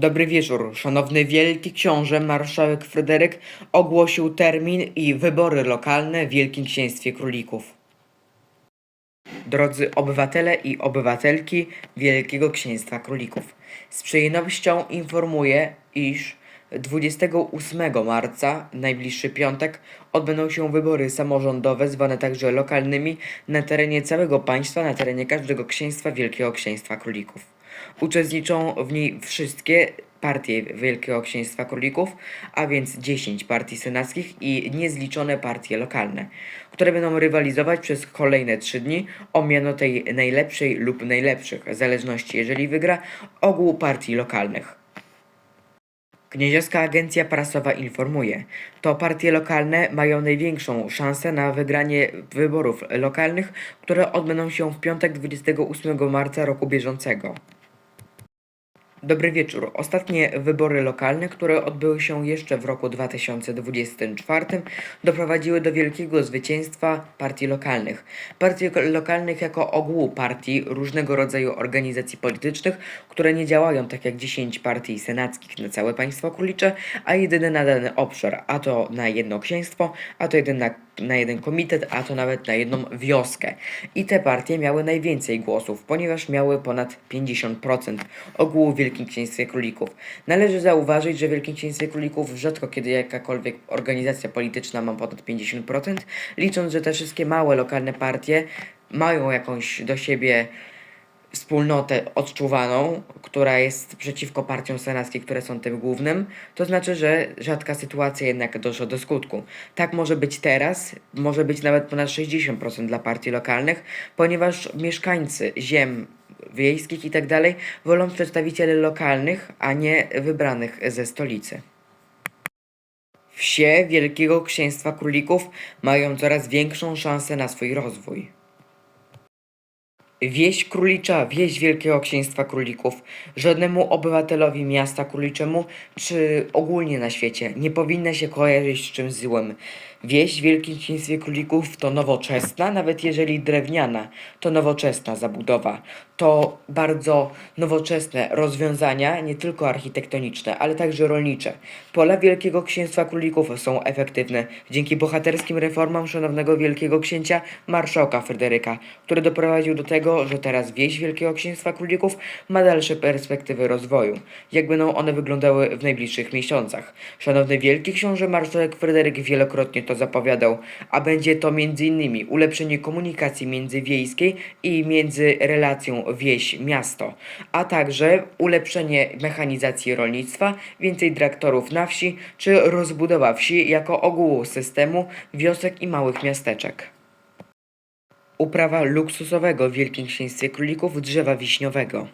Dobry wieczór, szanowny wielki książę marszałek Fryderyk ogłosił termin i wybory lokalne w Wielkim Księstwie Królików. Drodzy obywatele i obywatelki Wielkiego Księstwa Królików, z przyjemnością informuję, iż 28 marca, najbliższy piątek, odbędą się wybory samorządowe, zwane także lokalnymi, na terenie całego państwa, na terenie każdego księstwa Wielkiego Księstwa Królików. Uczestniczą w niej wszystkie partie Wielkiego Księstwa Królików, a więc 10 partii senackich i niezliczone partie lokalne, które będą rywalizować przez kolejne 3 dni o miano tej najlepszej lub najlepszych, w zależności jeżeli wygra, ogółu partii lokalnych. Kniedziowska Agencja Prasowa informuje, to partie lokalne mają największą szansę na wygranie wyborów lokalnych, które odbędą się w piątek 28 marca roku bieżącego. Dobry wieczór. Ostatnie wybory lokalne, które odbyły się jeszcze w roku 2024, doprowadziły do wielkiego zwycięstwa partii lokalnych. Partii lokalnych jako ogółu partii różnego rodzaju organizacji politycznych, które nie działają tak jak 10 partii senackich na całe państwo królicze, a jedyne na dany obszar, a to na jedno księstwo, a to jeden na, na jeden komitet, a to nawet na jedną wioskę. I te partie miały najwięcej głosów, ponieważ miały ponad 50% ogółu w Wielkim Księstwie Królików. Należy zauważyć, że w Wielkim Księstwie Królików rzadko kiedy jakakolwiek organizacja polityczna ma ponad 50%, licząc, że te wszystkie małe lokalne partie mają jakąś do siebie wspólnotę odczuwaną, która jest przeciwko partiom senackim, które są tym głównym, to znaczy, że rzadka sytuacja jednak doszła do skutku. Tak może być teraz, może być nawet ponad 60% dla partii lokalnych, ponieważ mieszkańcy ziem wiejskich i tak wolą przedstawicieli lokalnych, a nie wybranych ze stolicy. Wsie Wielkiego Księstwa Królików mają coraz większą szansę na swój rozwój. Wieś królicza, wieś Wielkiego Księstwa Królików, żadnemu obywatelowi miasta króliczemu, czy ogólnie na świecie, nie powinna się kojarzyć z czymś złym. Wieś w Wielkim Księstwie Królików to nowoczesna, nawet jeżeli drewniana, to nowoczesna zabudowa. To bardzo nowoczesne rozwiązania, nie tylko architektoniczne, ale także rolnicze. Pola Wielkiego Księstwa Królików są efektywne dzięki bohaterskim reformom szanownego Wielkiego Księcia marszałka Fryderyka, który doprowadził do tego, że teraz wieś Wielkiego Księstwa Królików ma dalsze perspektywy rozwoju. Jak będą one wyglądały w najbliższych miesiącach? Szanowny Wielki Książę marszałek Fryderyk wielokrotnie to zapowiadał, a będzie to m.in. ulepszenie komunikacji międzywiejskiej i między relacją wieś-miasto, a także ulepszenie mechanizacji rolnictwa, więcej traktorów na wsi, czy rozbudowa wsi jako ogółu systemu wiosek i małych miasteczek. Uprawa luksusowego w Wielkim Księstwie Królików drzewa wiśniowego.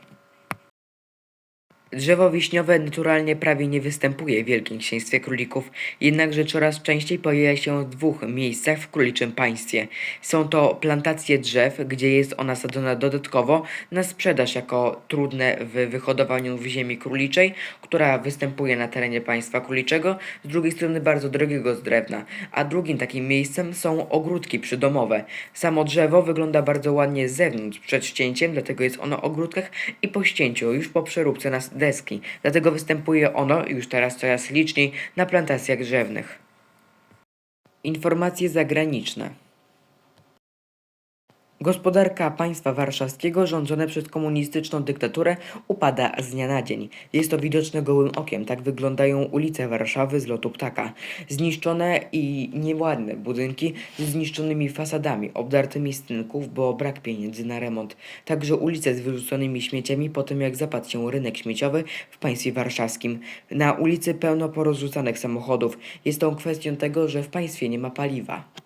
Drzewo wiśniowe naturalnie prawie nie występuje w Wielkim Księstwie Królików, jednakże coraz częściej pojawia się w dwóch miejscach w króliczym państwie. Są to plantacje drzew, gdzie jest ona sadzona dodatkowo na sprzedaż jako trudne w wyhodowaniu w ziemi króliczej, która występuje na terenie państwa króliczego, z drugiej strony bardzo drogiego z drewna, a drugim takim miejscem są ogródki przydomowe. Samo drzewo wygląda bardzo ładnie z zewnątrz przed ścięciem, dlatego jest ono o ogródkach i po ścięciu już po przeróbce na deski. Dlatego występuje ono już teraz coraz liczniej na plantacjach drzewnych. Informacje zagraniczne. Gospodarka państwa warszawskiego rządzone przez komunistyczną dyktaturę upada z dnia na dzień. Jest to widoczne gołym okiem. Tak wyglądają ulice Warszawy z lotu ptaka. Zniszczone i nieładne budynki z zniszczonymi fasadami, obdartymi z tynków, bo brak pieniędzy na remont. Także ulice z wyrzuconymi śmieciami po tym jak zapadł się rynek śmieciowy w państwie warszawskim. Na ulicy pełno porozrzucanych samochodów. Jest to kwestią tego, że w państwie nie ma paliwa.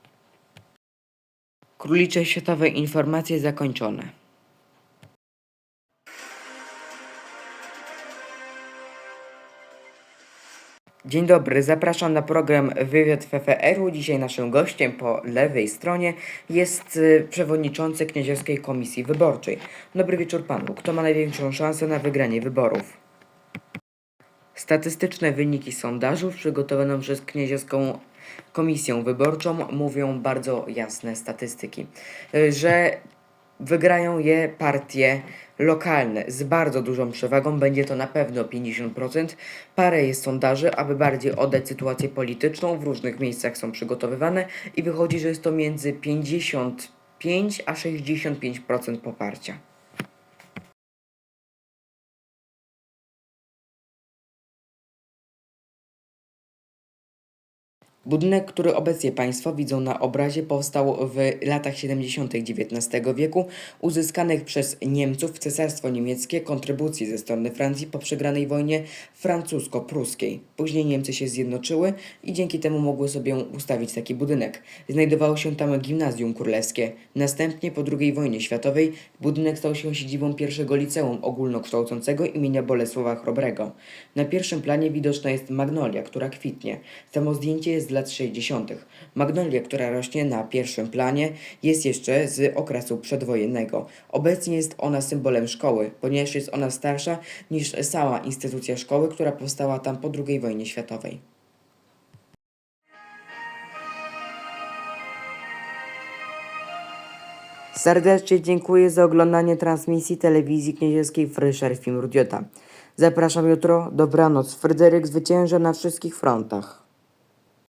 Królicze światowe informacje zakończone. Dzień dobry, zapraszam na program Wywiad FFR-u. Dzisiaj naszym gościem po lewej stronie jest y, przewodniczący Kniedziowskiej Komisji Wyborczej. Dobry wieczór panu. Kto ma największą szansę na wygranie wyborów? Statystyczne wyniki sondażów przygotowaną przez Kniedziowską Komisję Wyborczą mówią bardzo jasne statystyki, y, że wygrają je partie lokalne z bardzo dużą przewagą. Będzie to na pewno 50%. Parę jest sondaży, aby bardziej oddać sytuację polityczną. W różnych miejscach są przygotowywane i wychodzi, że jest to między 55 a 65% poparcia. Budynek, który obecnie Państwo widzą na obrazie, powstał w latach 70. XIX wieku, uzyskanych przez Niemców w Cesarstwo Niemieckie kontrybucji ze strony Francji po przegranej wojnie francusko-pruskiej. Później Niemcy się zjednoczyły i dzięki temu mogły sobie ustawić taki budynek. Znajdowało się tam gimnazjum królewskie. Następnie po II wojnie światowej budynek stał się siedzibą pierwszego liceum ogólnokształcącego imienia Bolesława Chrobrego. Na pierwszym planie widoczna jest magnolia, która kwitnie. Samo zdjęcie jest z lat 60. Magnolia, która rośnie na pierwszym planie, jest jeszcze z okresu przedwojennego. Obecnie jest ona symbolem szkoły, ponieważ jest ona starsza niż sama instytucja szkoły, która powstała tam po II wojnie światowej. Serdecznie dziękuję za oglądanie transmisji telewizji kniezieskiej Fryscher Film Rudiota. Zapraszam jutro, dobranoc. Fryderyk zwycięża na wszystkich frontach.